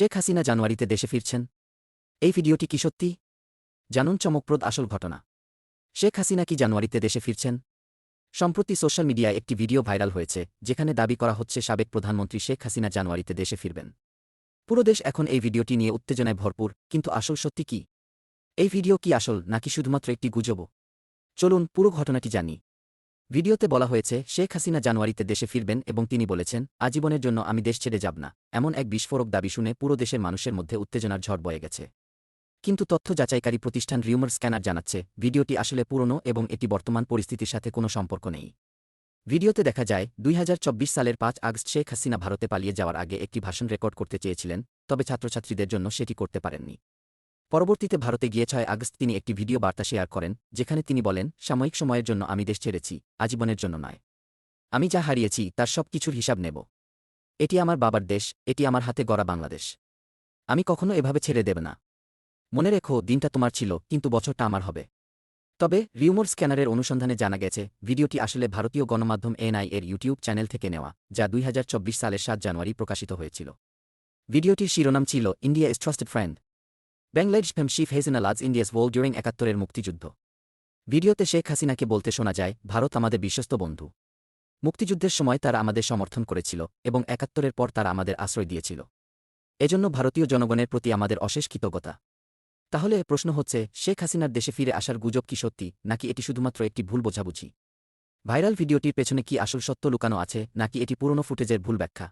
শেখ হাসিনা জানুয়ারিতে দেশে ফিরছেন। এই ভিডিওটি কি সত্যি? জানুন চমকপ্রদ আসল ঘটনা। শেখ হাসিনা কি জানুয়ারিতে দেশে ফিরছেন? সম্প্রতি সোশ্যাল মিডিয়ায় একটি ভিডিও ভাইরাল হয়েছে, যেখানে দাবি করা হচ্ছে সাবেক প্রধানমন্ত্রী শেখ হাসিনা জানুয়ারিতে দেশে ফিরবেন। পুরো দেশ এখন এই ভিডিওটি নিয়ে উত্তেজনায় ভরপুর, কিন্তু আসল সত্যি কি? এই ভিডিও কি আসল, নাকি শুধুমাত্র একটি গুজব? চলুন পুরো ঘটনাটি জানি। ভিডিওতে বলা হয়েছে, শেখ হাসিনা জানুয়ারিতে দেশে ফিরবেন এবং তিনি বলেছেন, আজীবনের জন্য আমি দেশ ছেড়ে যাব না। এমন এক বিস্ফোরক দাবি শুনে পুরো দেশের মানুষের মধ্যে উত্তেজনার ঝড় বয়ে গেছে। কিন্তু তথ্য যাচাইকারী প্রতিষ্ঠান রিউমার স্ক্যানার জানাচ্ছে, ভিডিওটি আসলে পুরনো এবং এটি বর্তমান পরিস্থিতির সাথে কোনো সম্পর্ক নেই। ভিডিওতে দেখা যায়, দুই হাজার চব্বিশ সালের পাঁচ আগস্ট শেখ হাসিনা ভারতে পালিয়ে যাওয়ার আগে একটি ভাষণ রেকর্ড করতে চেয়েছিলেন, তবে ছাত্রছাত্রীদের জন্য সেটি করতে পারেননি। পরবর্তীতে ভারতে গিয়ে ছয় আগস্ট তিনি একটি ভিডিও বার্তা শেয়ার করেন, যেখানে তিনি বলেন, সাময়িক সময়ের জন্য আমি দেশ ছেড়েছি, আজীবনের জন্য নয়। আমি যা হারিয়েছি, তার সব কিছুর হিসাব নেব। এটি আমার বাবার দেশ, এটি আমার হাতে গড়া বাংলাদেশ। আমি কখনো এভাবে ছেড়ে দেব না। মনে রেখো, দিনটা তোমার ছিল, কিন্তু বছরটা আমার হবে। তবে, রিউমোর স্ক্যানারের অনুসন্ধানে জানা গেছে, ভিডিওটি আসলে ভারতীয় গণমাধ্যম এনআই এর ইউটিউব চ্যানেল থেকে নেওয়া, যা দুই হাজার চব্বিশ সালের সাত জানুয়ারি প্রকাশিত হয়েছিল। ভিডিওটির শিরোনাম ছিল, ইন্ডিয়া ইজ ট্রাস্টেড ফ্রেন্ড। ব্যাংলাইজ ফেম শিফ হেজেনা লাজ ইন্ডিয়াস ওয়াল ডিউরিং একাত্তরের মুক্তিযুদ্ধ ভিডিওতে শেখ হাসিনাকে বলতে শোনা যায় ভারত আমাদের বিশ্বস্ত বন্ধু মুক্তিযুদ্ধের সময় তারা আমাদের সমর্থন করেছিল এবং একাত্তরের পর তারা আমাদের আশ্রয় দিয়েছিল এজন্য ভারতীয় জনগণের প্রতি আমাদের অশেষ কৃতজ্ঞতা তাহলে প্রশ্ন হচ্ছে শেখ হাসিনার দেশে ফিরে আসার গুজব কি সত্যি নাকি এটি শুধুমাত্র একটি ভুল বোঝাবুঝি ভাইরাল ভিডিওটির পেছনে কি আসল সত্য লুকানো আছে, নাকি এটি পুরনো ফুটেজের ভুল ব্যাখ্যা?